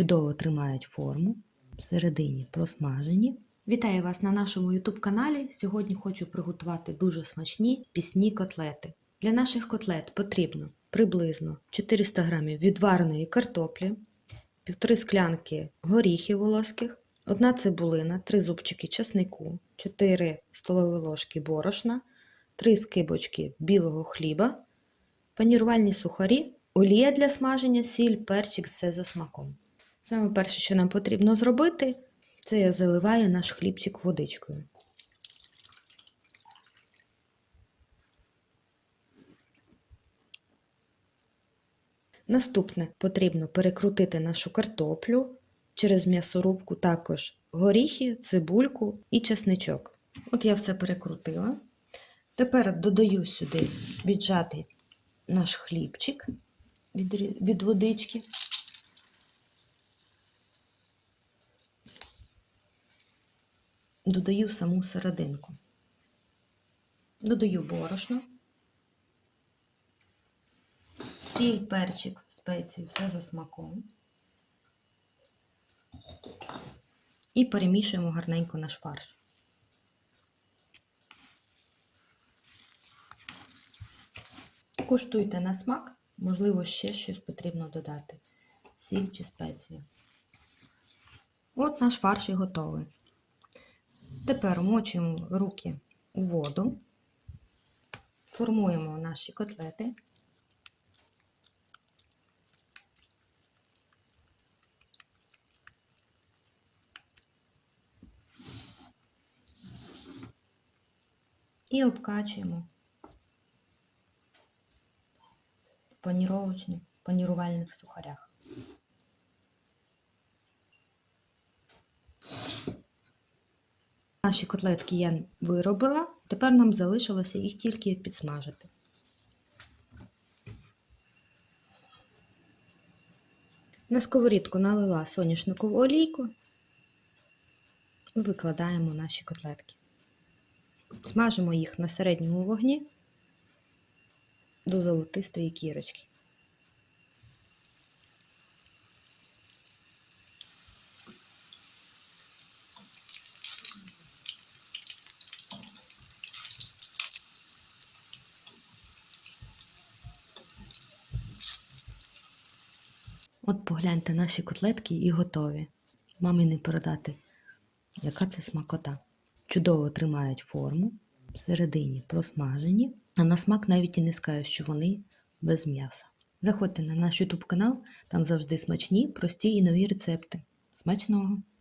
чудово тримають форму, всередині просмажені. Вітаю вас на нашому YouTube каналі. Сьогодні хочу приготувати дуже смачні пісні котлети. Для наших котлет потрібно приблизно 400 г відвареної картоплі, півтори склянки горіхів волоських, одна цибулина, 3 зубчики чеснику, 4 столові ложки борошна, 3 скибочки білого хліба, панірувальні сухарі, олія для смаження, сіль, перчик все за смаком. Саме перше, що нам потрібно зробити, це я заливаю наш хлібчик водичкою. Наступне потрібно перекрутити нашу картоплю через м'ясорубку, також горіхи, цибульку і чесничок. От я все перекрутила. Тепер додаю сюди віджатий наш хлібчик від водички. Додаю саму серединку. Додаю борошно, сіль, перчик, спеції, все за смаком. І перемішуємо гарненько наш фарш. Куштуйте на смак, можливо, ще щось потрібно додати. Сіль чи спеції. От наш фарш і готовий. Тепер вмочуємо руки у воду, формуємо наші котлети. І обкачуємо в панірувальних сухарях. Наші котлетки я виробила, тепер нам залишилося їх тільки підсмажити. На сковорідку налила соняшникову олійку і викладаємо наші котлетки. Смажимо їх на середньому вогні до золотистої кірочки. От погляньте наші котлетки і готові. Мамі не передати, яка це смакота. Чудово тримають форму, всередині просмажені, а на смак навіть і не скажу, що вони без м'яса. Заходьте на наш YouTube канал, там завжди смачні, прості і нові рецепти. Смачного!